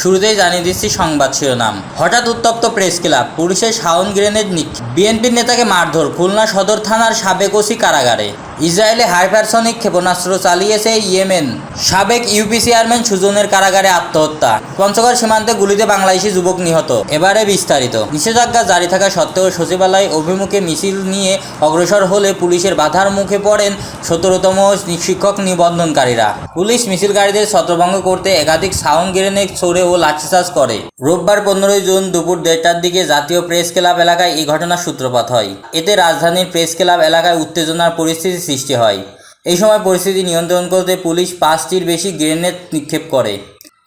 শুরুতেই জানিয়ে দিচ্ছি সংবাদ শিরোনাম। হঠাৎ উত্তপ্ত প্রেস ক্লাব, পুলিশের সাউন্ড গ্রেনেড নিক্ষেপ। বিএনপির নেতাকে মারধর, খুলনা সদর থানার সাবেক ওসি কারাগারে। ইসরায়েলে হাইপারসনিক ক্ষেপণাস্ত্র চালিয়েছে ইয়েমেন। সাবেক ইউপি চেয়ারম্যান সুজনের কারাগারে আত্মহত্যা। পঞ্চগড় সীমান্তে গুলিতে বাংলাদেশি যুবক নিহত। এবারে বিস্তারিত। নিষেধাজ্ঞা জারি থাকা সত্ত্বেও সচিবালয় অভিমুখে মিছিল নিয়ে অগ্রসর হলে পুলিশের বাধার মুখে পড়েন সতেরোতম শিক্ষক নিবন্ধনকারীরা। পুলিশ মিছিলকারীদের ছত্রভঙ্গ করতে একাধিক সাউন্ড গ্রেনেড ছোড়ে ও লাঠিচার্জ করে। রোববার পনেরোই জুন দুপুর দেড়টার দিকে জাতীয় প্রেস ক্লাব এলাকায় এই ঘটনার সূত্রপাত হয়। এতে রাজধানীর প্রেস ক্লাব এলাকায় উত্তেজনার পরিস্থিতি সৃষ্টি হয়। এই সময় পরিস্থিতি নিয়ন্ত্রণ করতে পুলিশ পাঁচটির বেশি গ্রেনেড নিক্ষেপ করে।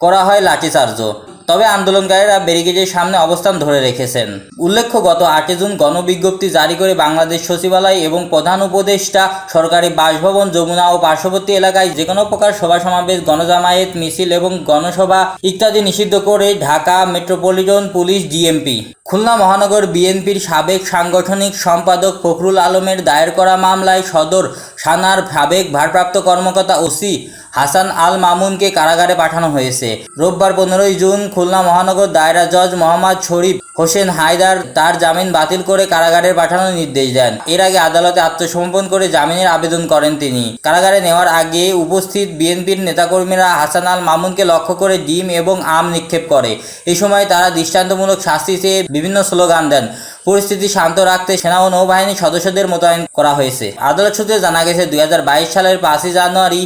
করা হয় লাঠিচার্জও তবে আন্দোলনকারীরা ব্যারিকেডের সামনে অবস্থান ধরে রেখেছেন। উল্লেখ্য, গত আটে জুন গণবিজ্ঞপ্তি জারি করে বাংলাদেশ সচিবালয় এবং প্রধান উপদেষ্টা সরকারি বাসভবন, যমুনা ও পার্শ্ববর্তী এলাকায় যে কোনো প্রকার সভা সমাবেশ, গণজামায়াত, মিছিল এবং গণসভা ইত্যাদি নিষিদ্ধ করে Dhaka metropolitan police DMP. Khulna মহানগর বিএনপির সাবেক সাংগঠনিক সম্পাদক ফখরুল আলমের দায়ের করা মামলায় সদর থানার সাবেক ভারপ্রাপ্ত কর্মকর্তা ওসি হাসান আল মামুনকে কারাগারে পাঠানো হয়েছে। রোববার পনেরোই জুন খুলনা মহানগর দায়রা জজ মোহাম্মদ শরীফ হোসেন হায়দার তার জামিন বাতিল করে কারাগারে পাঠানোর নির্দেশ দেন। এর আগে আদালতে আত্মসমর্পণ করে জামিনের আবেদন করেন তিনি। কারাগারে নেওয়ার আগে উপস্থিত বিএনপির নেতাকর্মীরা হাসান আল মামুনকে লক্ষ্য করে ডিম এবং আম নিক্ষেপ করে। এই সময় তারা দৃষ্টান্তমূলক শাস্তি চেয়ে বিভিন্ন স্লোগান দেন। পরিস্থিতি শান্ত রাখতে সেনা ও নৌবাহিনীর সদস্যদের মোতায়েন করা হয়েছে। আদালত সূত্রে জানা গেছে, দুই হাজার বাইশ সালের পাঁচই জানুয়ারি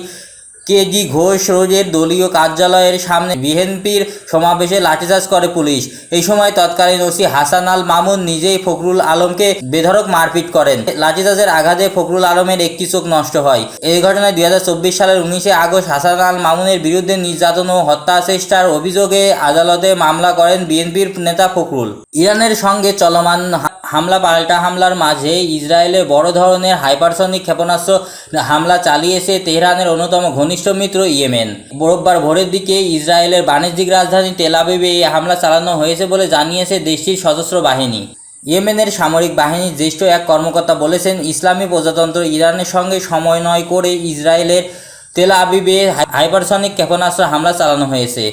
কেজি ঘোষ রোডের দলীয় কার্যালয়ের সামনে বিএনপির সমাবেশে লাঠিচার্জ করে পুলিশ। এই সময় তৎকালীন ওসি হাসান আল মামুন নিজেই ফখরুল আলমকে বেধড়ক মারপিট করেন। লাঠিচার্জের আঘাতে ফখরুল আলমের একটি চোখ নষ্ট হয়। এই ঘটনায় দুই হাজার চব্বিশ সালের উনিশে আগস্ট হাসান আল মামুনের বিরুদ্ধে নির্যাতন ও হত্যা চেষ্টার অভিযোগে আদালতে মামলা করেন বিএনপির নেতা ফখরুল। ইরানের সঙ্গে চলমান হামলা, পাল্টা হামলার মাঝে ইসরায়েলের বড় ধরনের হাইপারসনিক ক্ষেপণাস্ত্র হামলা চালিয়েছে তেহরানের অন্যতম ঘনিষ্ঠ মিত্র ইয়েমেন। রোববার ভোরের দিকে ইসরায়েলের বাণিজ্যিক রাজধানী তেলাবিবে এই হামলা চালানো হয়েছে বলে জানিয়েছে দেশটির সশস্ত্র বাহিনী। ইয়েমেনের সামরিক বাহিনীর জ্যেষ্ঠ এক কর্মকর্তা বলেছেন, ইসলামী প্রজাতন্ত্র ইরানের সঙ্গে সমন্বয় করে ইসরায়েলের তেল আবিবে হাইপারসনিক ক্ষেপণাস্ত্র হামলা চালানো হয়েছে।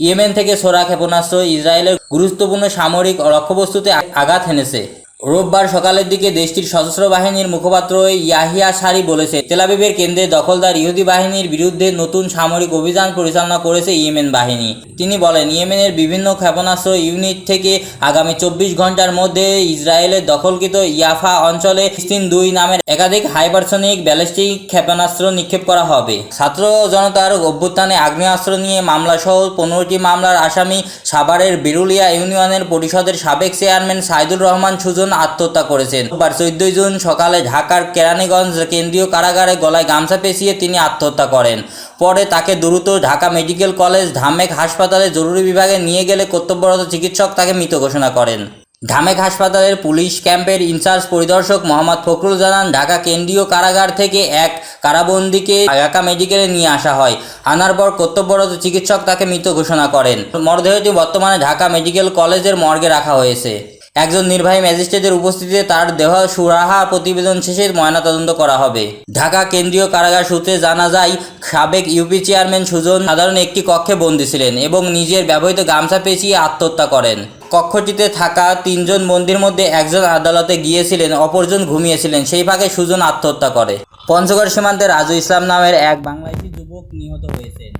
ইয়েমেন থেকে সোরা ক্ষেপণাস্ত্র ইসরায়েলের গুরুত্বপূর্ণ সামরিক লক্ষ্যবস্তুতে আঘাত হেনেছে। রোববার সকালের দিকে দেশটির সশস্ত্র বাহিনীর মুখপাত্র ইয়াহিয়া সারি বলেছে তেলাবিবের কেন্দ্রে দখলদার ইহুদি বাহিনীর বিরুদ্ধে নতুন সামরিক অভিযান পরিচালনা করেছে ইয়েমেন বাহিনী। তিনি বলেন, ইয়েমেনের বিভিন্ন ক্ষেপণাস্ত্র ইউনিট থেকে আগামী চব্বিশ ঘণ্টার মধ্যে ইসরায়েলের দখলকৃত ইয়াফা অঞ্চলে স্তিন দুই নামের একাধিক হাইপারসনিক ব্যালিস্টিক ক্ষেপণাস্ত্র নিক্ষেপ করা হবে। ছাত্র জনতার অভ্যুত্থানে আগ্নেয়াস্ত্র নিয়ে মামলাসহ পনেরোটি মামলার আসামি সাভারের বিরুলিয়া ইউনিয়নের পরিষদের সাবেক চেয়ারম্যান সাইদুর রহমান সুজন আত্মহত্যা করেছেন। রোববার চোদ্দই জুন সকালে ঢাকার কেরানীগঞ্জ কেন্দ্রীয় কারাগারে গলায় গামছা পেঁচিয়ে তিনি আত্মহত্যা করেন। পরে তাকে দ্রুত ঢাকা মেডিকেল কলেজ ধামেক হাসপাতালে জরুরি বিভাগে নিয়ে গেলে কর্তব্যরত চিকিৎসক তাকে মৃত ঘোষণা করেন। ঢামেক হাসপাতালের পুলিশ ক্যাম্পের ইনচার্জ পরিদর্শক মোহাম্মদ ফখরুল জানান, ঢাকা কেন্দ্রীয় কারাগার থেকে এক কারাবন্দিকে ঢাকা মেডিকেলে নিয়ে আসা হয়। আনার পর কর্তব্যরত চিকিৎসক তাকে মৃত ঘোষণা করেন। মরদেহটি বর্তমানে ঢাকা মেডিকেল কলেজের মর্গে রাখা হয়েছে। একজন নির্বাহী ম্যাজিস্ট্রেটের উপস্থিতিতে তার দেহ সুরাহা প্রতিবেদন শেষে ময়নাতদন্ত করা হবে। ঢাকা কেন্দ্রীয় কারাগার সূত্রে জানা যায়, সাবেক ইউপি চেয়ারম্যান সুজন সাধারণ একটি কক্ষে বন্দী ছিলেন এবং নিজের ব্যবহৃত গামছা পেঁচিয়ে আত্মহত্যা করেন। কক্ষটিতে থাকা তিনজন বন্দির মধ্যে একজন আদালতে গিয়েছিলেন, অপরজন ঘুমিয়েছিলেন। সেই ভাগে সুজন আত্মহত্যা করে। পঞ্চগড় সীমান্তে রাজু ইসলাম নামের এক বাংলাদেশি যুবক নিহত হয়েছেন।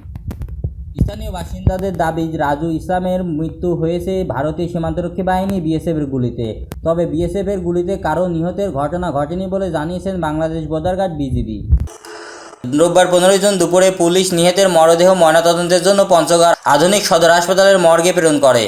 স্থানীয় বাসিন্দাদের দাবি রাজু ইসলামের মৃত্যু হয়েছে ভারতীয় সীমান্তরক্ষী বাহিনী বিএসএফের গুলিতে। তবে বিএসএফের গুলিতে কারও নিহতের ঘটনা ঘটেনি বলে জানিয়েছেন বাংলাদেশ বর্ডার গার্ড বিজিবি। রোববার পনেরোই জুন দুপুরে পুলিশ নিহতের মরদেহ ময়নাতদন্তের জন্য পঞ্চগড় আধুনিক সদর হাসপাতালের মর্গে প্রেরণ করে।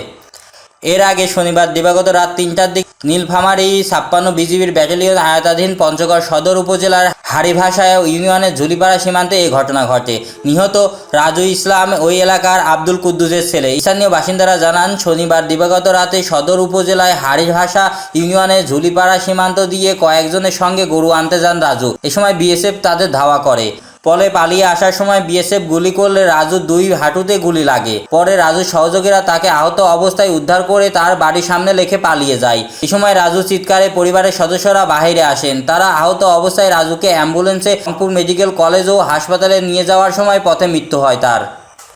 এর আগে শনিবার দিবাগত রাত তিনটার দিকে নীলফামারী ছাপ্পান্ন বিজিবির ব্যাটালিয়ন আয়তাধীন পঞ্চগড় সদর উপজেলার হারিভাষায় ইউনিয়নের ঝুলিপাড়া সীমান্তে এই ঘটনা ঘটে। নিহত রাজু ইসলাম ওই এলাকার আব্দুল কুদ্দুসের ছেলে। স্থানীয় বাসিন্দারা জানান, শনিবার দিবাগত রাতে সদর উপজেলায় হারিভাষা ইউনিয়নের ঝুলিপাড়া সীমান্ত দিয়ে কয়েকজনের সঙ্গে গরু আনতে যান রাজু। এ সময় বিএসএফ তাদের ধাওয়া করে। পরে পালিয়ে আসার সময় বিএসএফ গুলি করলে রাজু দুই হাঁটুতে গুলি লাগে। পরে রাজুর সহযোগীরা তাকে আহত অবস্থায় উদ্ধার করে তার বাড়ির সামনে লেখে পালিয়ে যায়। এ সময় রাজু চিৎকারে পরিবারের সদস্যরা বাহিরে আসেন। তারা আহত অবস্থায় রাজুকে অ্যাম্বুলেন্সে রংপুর মেডিকেল কলেজ ও হাসপাতালে নিয়ে যাওয়ার সময় পথে মৃত্যু হয় তার।